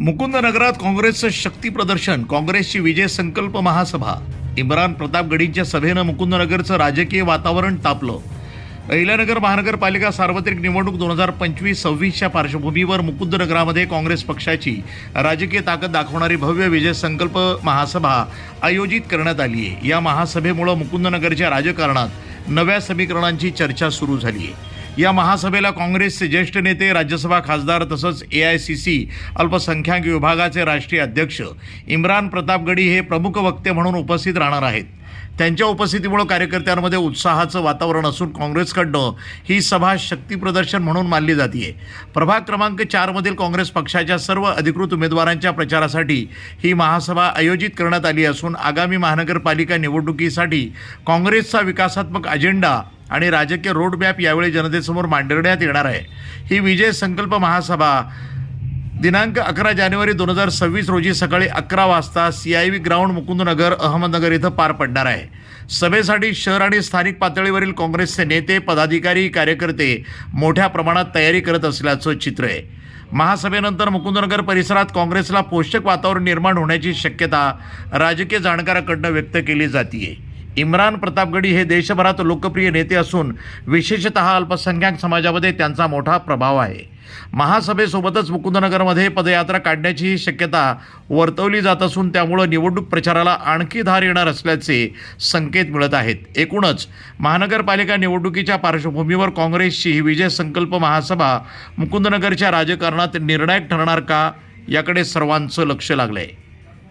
मुकुंदनगरात काँग्रेसचं शक्ती प्रदर्शन काँग्रेसची विजय संकल्प महासभा. इम्रान प्रतापगडींच्या सभेनं मुकुंदनगरचं राजकीय वातावरण तापलं. अहिल्यानगर महानगरपालिका सार्वत्रिक निवडणूक दोन हजार पंचवीस सव्वीसच्या पार्श्वभूमीवर मुकुंदनगरामध्ये काँग्रेस पक्षाची राजकीय ताकद दाखवणारी भव्य विजय संकल्प महासभा आयोजित करण्यात आली आहे. या महासभेमुळं मुकुंदनगरच्या राजकारणात नव्या समीकरणांची चर्चा सुरू झाली आहे. या महासभेला काँग्रेसचे ज्येष्ठ नेते राज्यसभा खासदार तसंच ए आय सी सी अल्पसंख्याक विभागाचे राष्ट्रीय अध्यक्ष इम्रान प्रतापगडी हे प्रमुख वक्ते म्हणून उपस्थित राहणार आहेत. त्यांच्या उपस्थितीमुळे कार्यकर्त्यांमध्ये उत्साहाचं वातावरण असून काँग्रेसकडनं ही सभा शक्तीप्रदर्शन म्हणून मानली जाते प्रभाग क्रमांक चारमधील काँग्रेस पक्षाच्या सर्व अधिकृत उमेदवारांच्या प्रचारासाठी ही महासभा आयोजित करण्यात आली असून आगामी महानगरपालिका निवडणुकीसाठी काँग्रेसचा विकासात्मक अजेंडा आणि राजकीय रोडमॅप यावेळी जनतेसमोर मांडण्यात येणार आहे. ही विजय संकल्प महासभा दिनांक अकरा जानेवारी दोन हजार सव्वीस रोजी सकाळी अकरा वाजता C I V ground Mukundnagar Ahmednagar इथं पार पडणार आहे. सभेसाठी शहर आणि स्थानिक पातळीवरील काँग्रेसचे नेते पदाधिकारी कार्यकर्ते मोठ्या प्रमाणात तयारी करत असल्याचं चित्र आहे. महासभेनंतर मुकुंदनगर परिसरात काँग्रेसला पोषक वातावरण निर्माण होण्याची शक्यता राजकीय जाणकाराकडनं व्यक्त केली जाते इम्रान प्रतापगडी हे देशभरात लोकप्रिय नेते असून विशेषतः अल्पसंख्याक समाजामध्ये त्यांचा मोठा प्रभाव आहे. महासभेसोबतच मुकुंदनगरमध्ये पदयात्रा काढण्याचीही शक्यता वर्तवली जात असून त्यामुळं निवडणूक प्रचाराला आणखी धार येणार असल्याचे संकेत मिळत आहेत. एकूणच महानगरपालिका निवडणुकीच्या पार्श्वभूमीवर काँग्रेसची ही विजय संकल्प महासभा मुकुंदनगरच्या राजकारणात निर्णायक ठरणार का? याकडे सर्वांचं लक्ष लागलंय.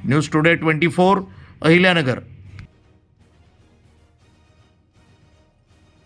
News today twenty four Ahilyanagar.